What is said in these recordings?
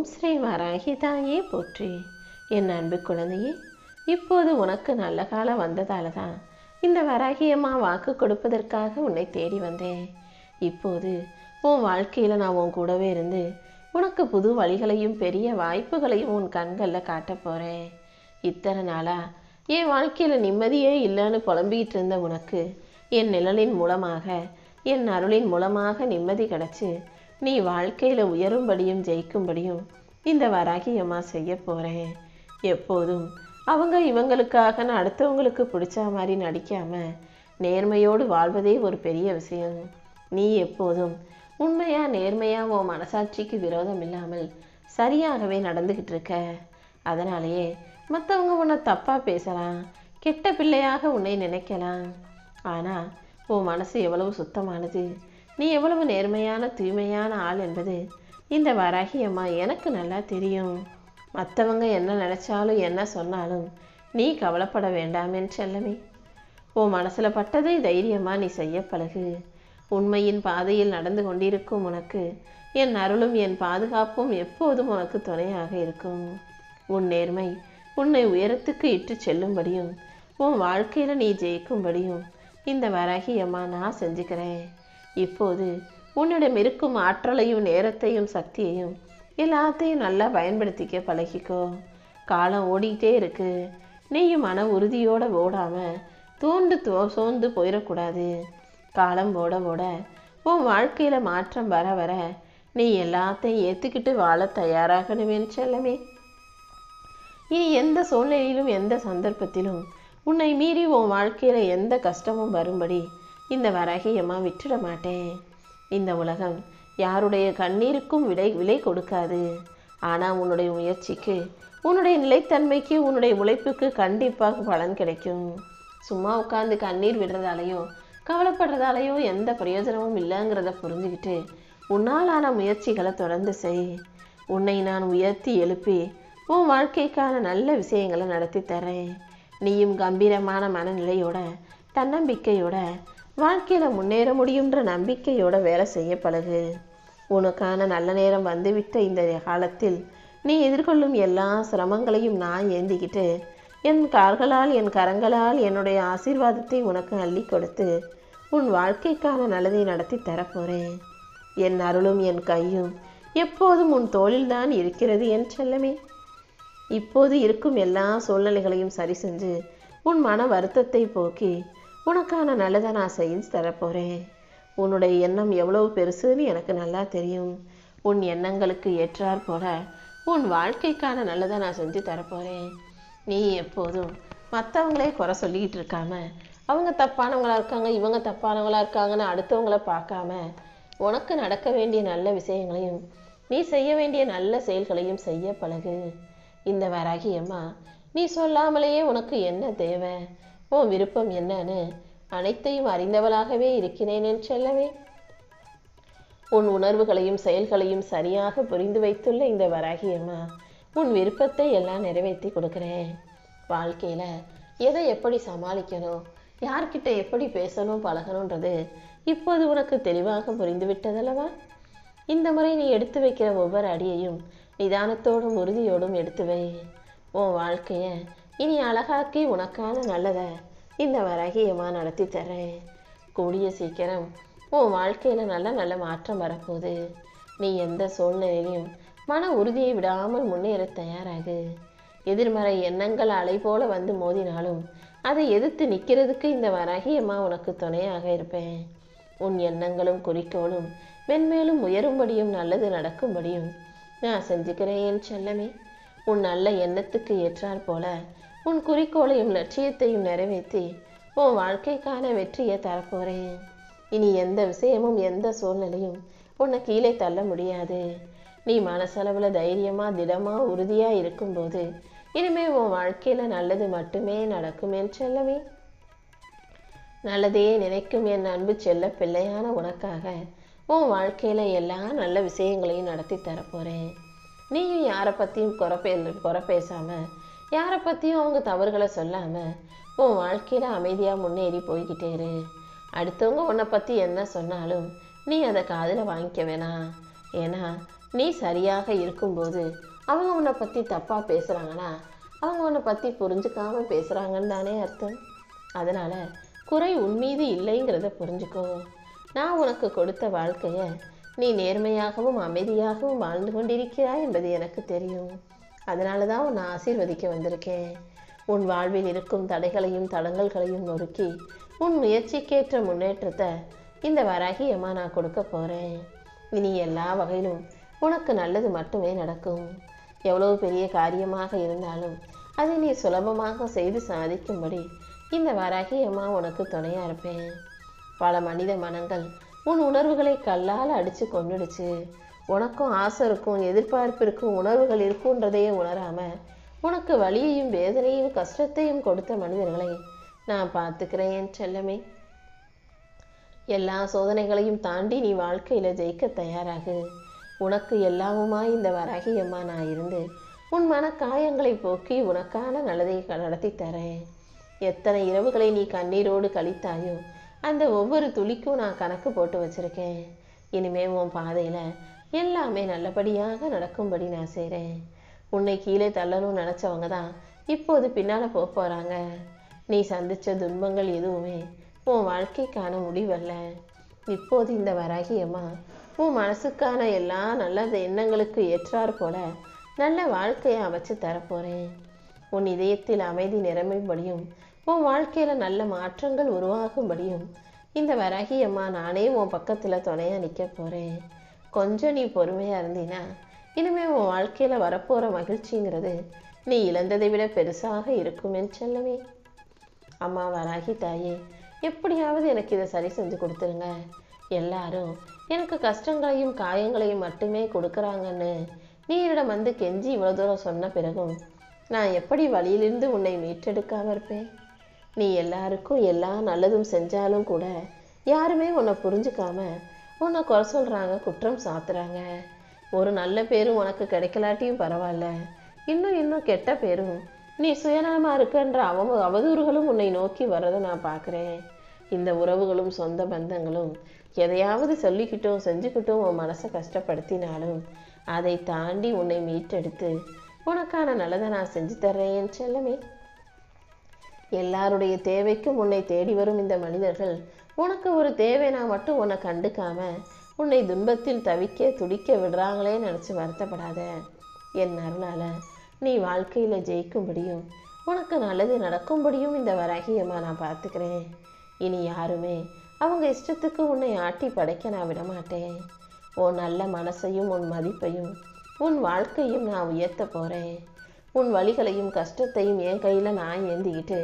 ஓம் ஸ்ரீ வராகி தாயே போற்றி. என் அன்பு குழந்தையே இப்போது உனக்கு நல்ல காலம் வந்ததால தான் இந்த வராகியம்மா வாக்கு கொடுப்பதற்காக உன்னை தேடி வந்தேன். இப்போது உன் வாழ்க்கையில் நான் உன் கூடவே இருந்து உனக்கு புது வழிகளையும் பெரிய வாய்ப்புகளையும் உன் கண்களில் காட்டப் போகிறேன் இத்தனை நாளா என் வாழ்க்கையில் நிம்மதியே இல்லைன்னு புலம்பிக்கிட்டு இருந்த உனக்கு என் நிழலின் மூலமாக என் அருளின் மூலமாக நிம்மதி கிடச்சி நீ வாழ்க்கையில் உயரும்படியும் ஜெயிக்கும்படியும் இந்த வராகியம்மா செய்ய போகிறேன் எப்போதும் அவங்க இவங்களுக்காக அடுத்தவங்களுக்கு பிடிச்ச மாதிரி நடிக்காம நேர்மையோடு வாழ்வதே ஒரு பெரிய விஷயம். நீ எப்போதும் உண்மையாக நேர்மையாக உன் மனசாட்சிக்கு விரோதம் இல்லாமல் சரியாகவே நடந்துக்கிட்டு இருக்க. அதனாலேயே மற்றவங்க உன்னை தப்பாக பேசலாம் கெட்ட பிள்ளையாக உன்னை நினைக்கலாம். ஆனால் உன் மனசு எவ்வளவு சுத்தமானது? நீ எவ்வளவு நேர்மையான தூய்மையான ஆள் என்பது இந்த வராகி அம்மா எனக்கு நல்லா தெரியும். மற்றவங்க என்ன நினைச்சாலும் என்ன சொன்னாலும் நீ கவலைப்பட வேண்டாமேன் செல்லமே. உன் மனசில் பட்டதை தைரியமாக நீ செய்ய பழகு. உண்மையின் பாதையில் நடந்து கொண்டிருக்கும் உனக்கு என் அருளும் என் பாதுகாப்பும் எப்போதும் உனக்கு துணையாக இருக்கும். உன் நேர்மை உன்னை உயரத்துக்கு இட்டு செல்லும்படியும் உன் வாழ்க்கையில் நீ ஜெயிக்கும்படியும் இந்த வராகி அம்மா நான் செஞ்சுக்கிறேன். இப்போது உன்னிடம் இருக்கும் ஆற்றலையும் நேரத்தையும் சக்தியையும் எல்லாத்தையும் நல்லா பயன்படுத்திக்க பழகிக்கோ. காலம் ஓடிக்கிட்டே இருக்கு. நீயும் மன உறுதியோடு ஓடாமல் தூண்டு தோ சோர்ந்து போயிடக்கூடாது. காலம் ஓட ஓட உன் வாழ்க்கையில் மாற்றம் வர வர நீ எல்லாத்தையும் ஏற்றுக்கிட்டு வாழ தயாராகணுமே செல்லமே. இனி எந்த சூழ்நிலையிலும் எந்த சந்தர்ப்பத்திலும் உன்னை மீறி உன் வாழ்க்கையில் எந்த கஷ்டமும் வரும்படி இந்த வராகியம்மா விட்டுட மாட்டேன். இந்த உலகம் யாருடைய கண்ணீருக்கும் விலை விலை கொடுக்காது. ஆனால் உன்னுடைய முயற்சிக்கு உன்னுடைய நிலைத்தன்மைக்கு உன்னுடைய உழைப்புக்கு கண்டிப்பாக பலன் கிடைக்கும். சும்மா உட்காந்து கண்ணீர் விடுறதாலையோ கவலைப்படுறதாலையோ எந்த பிரயோஜனமும் இல்லைங்கிறத புரிஞ்சுக்கிட்டு உன்னாலான முயற்சிகளை தொடர்ந்து செய். உன்னை நான் உயர்த்தி எழுப்பி உன் வாழ்க்கைக்கான நல்ல விஷயங்களை நடத்தி தரேன். நீயும் கம்பீரமான மனநிலையோட தன்னம்பிக்கையோட வாழ்க்கையில் முன்னேற முடியுன்ற நம்பிக்கையோட வேலை செய்ய பழகு. உனக்கான நல்ல நேரம் வந்துவிட்ட இந்த காலத்தில் நீ எதிர்கொள்ளும் எல்லா சிரமங்களையும் நான் ஏந்திக்கிட்டு என் கால்களால் என் கரங்களால் என்னுடைய ஆசீர்வாதத்தை உனக்கு அள்ளி கொடுத்து உன் வாழ்க்கைக்கான நல்லதை நடத்தி தரப்போகிறேன் என் அருளும் என் கையும் எப்போதும் உன் தோளில்தான் இருக்கிறது என் செல்லமே. இப்போது இருக்கும் எல்லா சூழ்நிலைகளையும் சரி செஞ்சு உன் மன வருத்தத்தை போக்கி உனக்கான நல்லதை நான் செய்து தரப்போகிறேன் உன்னுடைய எண்ணம் எவ்வளவு பெருசுன்னு எனக்கு நல்லா தெரியும். உன் எண்ணங்களுக்கு ஏற்றாற் போல உன் வாழ்க்கைக்கான நல்லதை நான் செஞ்சு தரப்போகிறேன் நீ எப்போதும் மற்றவங்களே குறை சொல்லிக்கிட்டு இருக்காம அவங்க தப்பானவங்களாக இருக்காங்க இவங்க தப்பானவங்களா இருக்காங்கன்னு அடுத்தவங்கள பார்க்காம உனக்கு நடக்க வேண்டிய நல்ல விஷயங்களையும் நீ செய்ய வேண்டிய நல்ல செயல்களையும் செய்ய பழகு. இந்த வராகி அம்மா நீ சொல்லாமலேயே உனக்கு என்ன தேவை? உன் விருப்பம் என்னன்னு அனைத்தையும் அறிந்தவளாகவே இருக்கிறேன் என்று செல்லவே. உன் உணர்வுகளையும் செயல்களையும் சரியாக புரிந்து வைத்துள்ள இந்த வராகியம்மா உன் விருப்பத்தை எல்லாம் நிறைவேற்றி கொடுக்குறேன். வாழ்க்கையில் எதை எப்படி சமாளிக்கணும் யார்கிட்ட எப்படி பேசணும் பழகணுன்றது இப்போது உனக்கு தெளிவாக புரிந்து விட்டதல்லவா? இந்த முறை நீ எடுத்து வைக்கிற ஒவ்வொரு அடியையும் நிதானத்தோடும் உறுதியோடும் எடுத்து வை. உன் வாழ்க்கையை இனி அழகாக்கி உனக்கான நல்லதை இந்த வரகியமாக நடத்தி தரேன். கூடிய சீக்கிரம் உன் வாழ்க்கையில் நல்ல நல்ல மாற்றம் வரப்போகுது. நீ எந்த சூழ்நிலையிலும் மன உறுதியை விடாமல் முன்னேற தயாராகு. எதிர்மறை எண்ணங்கள் அலை போல வந்து மோதினாலும் அதை எதிர்த்து நிற்கிறதுக்கு இந்த வராகியம்மா உனக்கு துணையாக இருப்பேன். உன் எண்ணங்களும் குறிக்கோளும் மென்மேலும் உயரும்படியும் நல்லது நடக்கும்படியும் நான் செஞ்சுக்கிறேன் செல்லமே. உன் நல்ல எண்ணத்துக்கு ஏற்றாற் போல உன் குறிக்கோளையும் லட்சியத்தையும் நிறைவேற்றி உன் வாழ்க்கைக்கான வெற்றியை தரப்போறேன் இனி எந்த விஷயமும் எந்த சூழ்நிலையும் உன்னை கீழே தள்ள முடியாது. நீ மனசளவில் தைரியமாக திடமாக உறுதியாக இருக்கும்போது இனிமே உன் வாழ்க்கையில் நல்லது மட்டுமே நடக்கும் என் செல்லவே. நல்லதே நினைக்கும் என் அன்பு செல்ல பிள்ளையான உனக்காக உன் வாழ்க்கையில் எல்லா நல்ல விஷயங்களையும் நடத்தி தரப்போகிறேன் நீயும் யாரை பற்றியும் குறை பே குறை பேசாமல் யாரை பற்றியும் அவங்க தவறுகளை சொல்லாமல் உன் வாழ்க்கையில் அமைதியாக முன்னேறி போய்கிட்டே இரு. அடுத்தவங்க உன்னை பற்றி என்ன சொன்னாலும் நீ அதை காதில் வாங்கிக்க வேணாம். ஏன்னா நீ சரியாக இருக்கும்போது அவங்க உன்னை பற்றி தப்பாக பேசுகிறாங்கன்னா அவங்க உன்னை பற்றி புரிஞ்சுக்காம பேசுகிறாங்கன்னு தானே அர்த்தம். அதனால் குறை உன்மீது இல்லைங்கிறத புரிஞ்சுக்கோ. நான் உனக்கு கொடுத்த வாழ்க்கையை நீ நேர்மையாகவும் அமைதியாகவும் வாழ்ந்து கொண்டிருக்கிறாய் என்பது எனக்கு தெரியும். அதனால தான் உன்னை ஆசீர்வதிக்க வந்திருக்கேன். உன் வாழ்வில் இருக்கும் தடைகளையும் தடங்கல்களையும் நொறுக்கி உன் முயற்சிக்கேற்ற முன்னேற்றத்தை இந்த வராகியமாக நான் கொடுக்க போகிறேன் இனி எல்லா வகையிலும் உனக்கு நல்லது மட்டுமே நடக்கும். எவ்வளோ பெரிய காரியமாக இருந்தாலும் அதை நீ சுலபமாக செய்து சாதிக்கும்படி இந்த வராகி அம்மா உனக்கு துணையாக இருப்பேன். பல மனித மனங்கள் உன் உணர்வுகளை கல்லால் அடித்து கொண்டுடுச்சு உனக்கும் ஆசை இருக்கும் எதிர்பார்ப்பு இருக்கும் உணர்வுகள் இருக்குன்றதையே உணராம உனக்கு வலியையும் வேதனையும் கஷ்டத்தையும் கொடுத்த மனிதர்களை நான் பார்த்துக்கிறேன் என் செல்லமே. எல்லா சோதனைகளையும் தாண்டி நீ வாழ்க்கையில் ஜெயிக்க தயாராகு. உனக்கு எல்லாமுமா இந்த வராகி அம்மா நான் இருந்து உன் மன காயங்களை போக்கி உனக்கான நல்லதை நடத்தி தரேன். எத்தனை இரவுகளை நீ கண்ணீரோடு கழித்தாயோ அந்த ஒவ்வொரு துளிக்கும் நான் கணக்கு போட்டு வச்சிருக்கேன். இனிமே உன் பாதையில் எல்லாமே நல்லபடியாக நடக்கும்படி நான் செய்கிறேன் உன்னை கீழே தள்ளணும்னு நினச்சவங்க தான் இப்போது பின்னால் போக போகிறாங்க நீ சந்தித்த துன்பங்கள் எதுவுமே உன் வாழ்க்கைக்கான முடிவல்ல. இப்போது இந்த வராகியம்மா உன் மனசுக்கான எல்லா நல்ல எண்ணங்களுக்கு ஏற்றாற் போல நல்ல வாழ்க்கையை அமைச்சு தரப்போகிறேன் உன் இதயத்தில் அமைதி நிரம்பும்படியும் உன் வாழ்க்கையில் நல்ல மாற்றங்கள் உருவாகும்படியும் இந்த வராகியம்மா நானே உன் பக்கத்தில் துணையாக நிற்க போகிறேன் கொஞ்சம் நீ பொறுமையாக இருந்தீனா இனிமே உன் வாழ்க்கையில் வரப்போகிற மகிழ்ச்சிங்கிறது நீ இழந்ததை விட பெருசாக இருக்குமேன்னு சொல்லவே அம்மா வராகி தாயே எப்படியாவது எனக்கு இதை சரி செஞ்சு கொடுத்துருங்க. எல்லாரும் எனக்கு கஷ்டங்களையும் காயங்களையும் மட்டுமே கொடுக்குறாங்கன்னு நீ என்னிடம் வந்து கெஞ்சி இவ்வளோ தூரம் சொன்ன பிறகும் நான் எப்படி வழியிலிருந்து உன்னை மீட்டெடுக்காம இருப்பேன்? நீ எல்லாருக்கும் எல்லா நல்லதும் செஞ்சாலும் கூட யாருமே உன்னை புரிஞ்சுக்காம உன்னை குறை சொல்கிறாங்க குற்றம் சாத்துறாங்க. ஒரு நல்ல பேரும் உனக்கு கிடைக்கலாட்டியும் பரவாயில்ல. இன்னும் இன்னும் கெட்ட பேரும். நீ சுயநலமாக இருக்கன்ற அவ அவதூறுகளும் உன்னை நோக்கி வர்றதை நான் பார்க்குறேன். இந்த உறவுகளும் சொந்த பந்தங்களும் எதையாவது சொல்லிக்கிட்டும் செஞ்சுக்கிட்டும் உன் மனசை கஷ்டப்படுத்தினாலும் அதை தாண்டி உன்னை மீட்டெடுத்து உனக்கான நல்லதை நான் செஞ்சு தர்றேன் செல்லமே. எல்லாருடைய தேவைக்கும் உன்னை தேடி வரும் இந்த மனிதர்கள் உனக்கு ஒரு தேவைனா மட்டும் உன்னை கண்டுக்காம உன்னை துன்பத்தில் தவிக்க துடிக்க விடுறாங்களே நினச்சி வருத்தப்படாத. என் அருளால் நீ வாழ்க்கையில் ஜெயிக்கும்படியும் உனக்கு நல்லது நடக்கும்படியும் இந்த வரகியமாக நான் பார்த்துக்கிறேன். இனி யாருமே அவங்க இஷ்டத்துக்கு உன்னை ஆட்டி படைக்க நான் விடமாட்டேன். உன் நல்ல மனசையும் உன் மதிப்பையும் உன் வாழ்க்கையும் நான் உயர்த்த போகிறேன் உன் வழிகளையும் கஷ்டத்தையும் என் கையில் நான் ஏந்திக்கிட்டு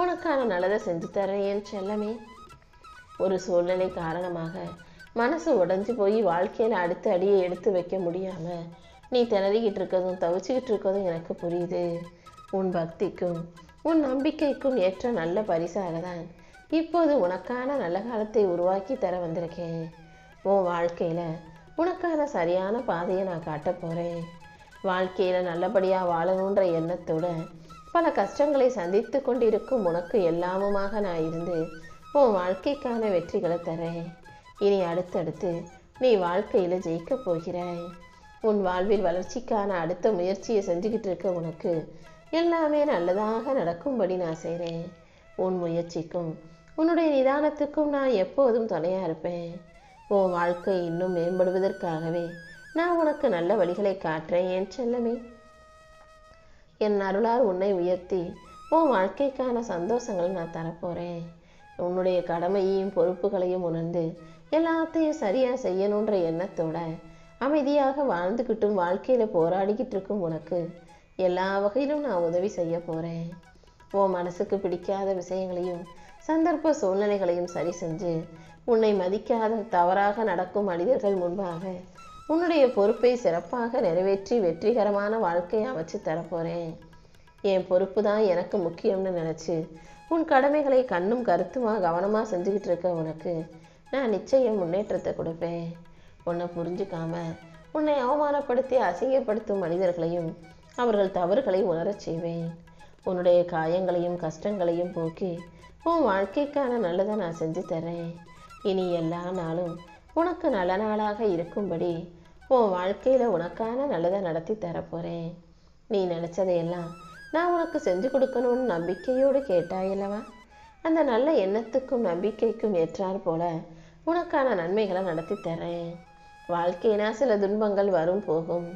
உனக்கான நல்லதை செஞ்சு தரேன் என் செல்லமே. ஒரு சூழ்நிலை காரணமாக மனசு உடஞ்சி போய் வாழ்க்கையில் அடுத்த அடியை எடுத்து வைக்க முடியாமல் நீ திணறிக்கிட்டு இருக்கதும் தவிச்சுக்கிட்டு இருக்கதும் எனக்கு புரியுது. உன் பக்திக்கும் உன் நம்பிக்கைக்கும் ஏற்ற நல்ல பரிசாக தான் இப்போது உனக்கான நல்ல காலத்தை உருவாக்கி தர வந்திருக்கேன். உன் வாழ்க்கையில் உனக்கான சரியான பாதையை நான் காட்டப் போகிறேன் வாழ்க்கையில் நல்லபடியாக வாழணுன்ற எண்ணத்தோட பல கஷ்டங்களை சந்தித்து கொண்டிருக்கும் உனக்கு எல்லாமுமாக நான் இருந்து உன் வாழ்க்கைக்கான வெற்றிகளை தரேன். இனி அடுத்தடுத்து நீ வாழ்க்கையில் ஜெயிக்கப் போகிறாய். உன் வாழ்வில் வளர்ச்சிக்கான அடுத்த முயற்சியை செஞ்சுக்கிட்டு இருக்க உனக்கு எல்லாமே நல்லதாக நடக்கும்படி நான் செய்கிறேன் உன் முயற்சிக்கும் உன்னுடைய நிதானத்துக்கும் நான் எப்போதும் துணையாக இருப்பேன். உன் வாழ்க்கை இன்னும் மேம்படுவதற்காகவே நான் உனக்கு நல்ல வழிகளை காட்டுறேன் என் செல்லமே. என் அருளால் உன்னை உயர்த்தி உன் வாழ்க்கைக்கான சந்தோஷங்களை நான் தரப்போகிறேன் உன்னுடைய கடமையையும் பொறுப்புகளையும் உணர்ந்து எல்லாத்தையும் சரியாக செய்யணுன்ற எண்ணத்தோட அமைதியாக வாழ்ந்துக்கிட்டும் வாழ்க்கையில் போராடிக்கிட்டு இருக்கும் உனக்கு. எல்லா வகையிலும் நான் உதவி செய்ய போகிறேன் உன் மனசுக்கு பிடிக்காத விஷயங்களையும் சந்தர்ப்ப சூழ்நிலைகளையும் சரி செஞ்சு உன்னை மதிக்காத தவறாக நடக்கும் மனிதர்கள் முன்பாக உன்னுடைய பொறுப்பை சிறப்பாக நிறைவேற்றி வெற்றிகரமான வாழ்க்கையை அமைச்சு தரப்போகிறேன் என் பொறுப்பு தான் எனக்கு முக்கியம்னு நினச்சி உன் கடமைகளை கண்ணும் கருத்துமாக கவனமாக செஞ்சுக்கிட்டு இருக்க உனக்கு? நான் நிச்சயம் முன்னேற்றத்தை கொடுப்பேன். உன்னை புரிஞ்சுக்காம உன்னை அவமானப்படுத்தி அசிங்கப்படுத்தும் மனிதர்களையும் அவர்கள் தவறுகளை உணரச் செய்வேன். உன்னுடைய காயங்களையும் கஷ்டங்களையும் போக்கி உன் வாழ்க்கைக்கான நல்லதை நான் செஞ்சு தரேன் இனி எல்லா நாளும் உனக்கு நல்ல நாளாக இருக்கும்படி உன் வாழ்க்கையில் உனக்கான நல்லதை நடத்தி தரப்போகிறேன் நீ நினச்சதையெல்லாம் நான் உனக்கு செஞ்சு கொடுக்கணும்னு நம்பிக்கையோடு கேட்டாயல்லவா அந்த நல்ல எண்ணத்துக்கும் நம்பிக்கைக்கும் ஏற்றார் போல உனக்கான நன்மைகளை நடத்தி தரேன். வாழ்க்கையினா சில துன்பங்கள் வரும் போகும்.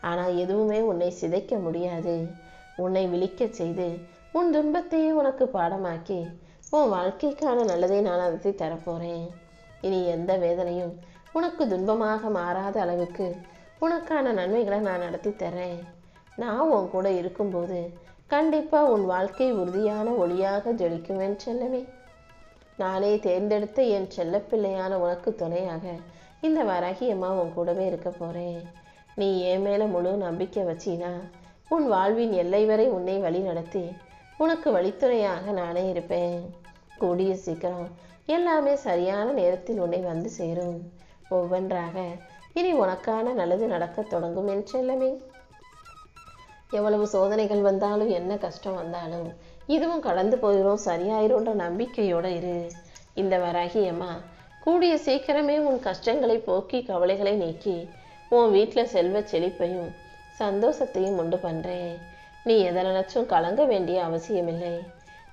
ஆனால் எதுவுமே உன்னை சிதைக்க முடியாது. உன்னை விழிக்கச் செய்து உன் துன்பத்தையே உனக்கு பாடமாக்கி உன் வாழ்க்கைக்கான நல்லதை நான் நடத்தி தரப்போகிறேன் இனி எந்த வேதனையும் உனக்கு துன்பமாக மாறாத அளவுக்கு உனக்கான நன்மைகளை நான் நடத்தி தரேன். நான் உன் கூட இருக்கும்போது கண்டிப்பாக உன் வாழ்க்கை உறுதியான ஒளியாக ஜொலிக்குவேன் என் செல்லமே. நானே தேர்ந்தெடுத்த என் செல்லப்பிள்ளையான உனக்கு துணையாக இந்த வராகியம்மா உன் கூடவே இருக்க போகிறேன் நீ என் மேலே முழு நம்பிக்கை வச்சினா உன் வாழ்வின் எல்லை வரை உன்னை வழி நடத்தி உனக்கு வழித்துணையாக நானே இருப்பேன். கூடிய சீக்கிரம் எல்லாமே சரியான நேரத்தில் உன்னை வந்து சேரும். ஒவ்வொன்றாக இனி உனக்கான நல்லது நடக்கத் தொடங்கும் என் செல்லமே. எவ்வளவு சோதனைகள் வந்தாலும் என்ன கஷ்டம் வந்தாலும் இதுவும் கடந்து போயிடும் சரியாயிரும்ன்ற நம்பிக்கையோட இரு. இந்த வராகி அம்மா கூடிய சீக்கிரமே உன் கஷ்டங்களை போக்கி கவலைகளை நீக்கி உன் வீட்டில் செல்வ செழிப்பையும் சந்தோஷத்தையும் உண்டு பண்ணுறேன் நீ எதை நினச்சும் கலங்க வேண்டிய அவசியமில்லை.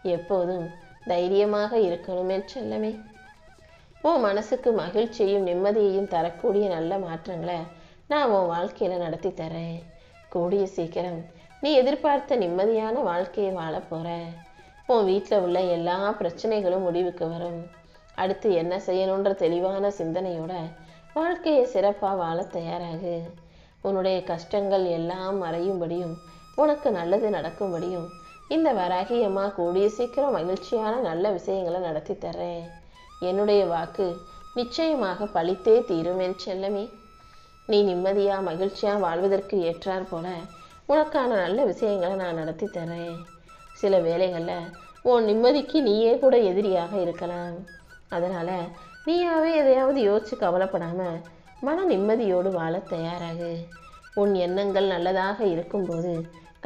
எப்போதும் தைரியமாக இருக்கணுமே செல்லமே. உன் மனசுக்கு மகிழ்ச்சியையும் நிம்மதியையும் தரக்கூடிய நல்ல மாற்றங்களை நான் உன் வாழ்க்கையில் நடத்தி தரேன். கூடிய சீக்கிரம். நீ எதிர்பார்த்த நிம்மதியான வாழ்க்கையை வாழ போற. உன் வீட்டில் உள்ள எல்லா பிரச்சனைகளும் முடிவுக்கு வரும். அடுத்து என்ன செய்யணுன்ற தெளிவான சிந்தனையோட வாழ்க்கையை சிறப்பாக வாழ தயாராகு. உன்னுடைய கஷ்டங்கள் எல்லாம் மறையும்படியும் உனக்கு நல்லது நடக்கும்படியும் இந்த வராகி அம்மா கூடிய சீக்கிரம் மகிழ்ச்சியான நல்ல விஷயங்களை நடத்தி தர்றேன். என்னுடைய வாக்கு நிச்சயமாக பழித்தே தீரும் என் செல்லமே. நீ நிம்மதியாக மகிழ்ச்சியாக வாழ்வதற்கு ஏற்றார் போல உனக்கான நல்ல விஷயங்களை நான் நடத்தி தரேன். சில வேலைகளில் உன் நிம்மதிக்கு நீயே கூட எதிரியாக இருக்கலாம். அதனால் நீயாவே எதையாவது யோசிச்சு கவலைப்படாமல் மன நிம்மதியோடு வாழ தயாராகு. உன் எண்ணங்கள் நல்லதாக இருக்கும்போது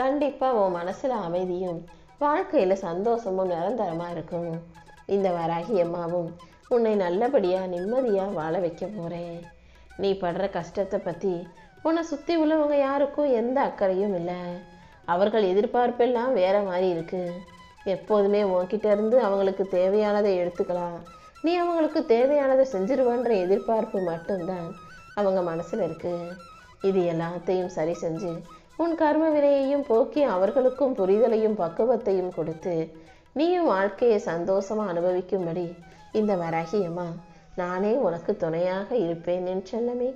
கண்டிப்பாக உன் மனசில் அமைதியும் வாழ்க்கையில் சந்தோஷமும் நிரந்தரமாக இருக்கும். இந்த வராகி அம்மாவும் உன்னை நல்லபடியாக நிம்மதியாக வாழ வைக்க போகிறேன் நீ படுற கஷ்டத்தை பற்றி உன்னை சுற்றி உள்ளவங்க யாருக்கும் எந்த அக்கறையும் இல்லை. அவர்கள் எதிர்பார்ப்பெல்லாம் வேற மாதிரி இருக்கு. எப்போதுமே உன்கிட்ட இருந்து அவங்களுக்கு தேவையானதை எடுத்துக்கலாம். நீ அவங்களுக்கு தேவையானதை செஞ்சிருவன்ற எதிர்பார்ப்பு மட்டும்தான் அவங்க மனசில் இருக்கு. இது எல்லாத்தையும் சரி செஞ்சு உன் கர்ம வினையையும் போக்கி அவர்களுக்கும் புரிதலையும் பக்குவத்தையும் கொடுத்து நீயும் வாழ்க்கையை சந்தோஷமாக அனுபவிக்கும்படி இந்த வராகியம்மா நானே உனக்கு துணையாக இருப்பேன் என் செல்லமே.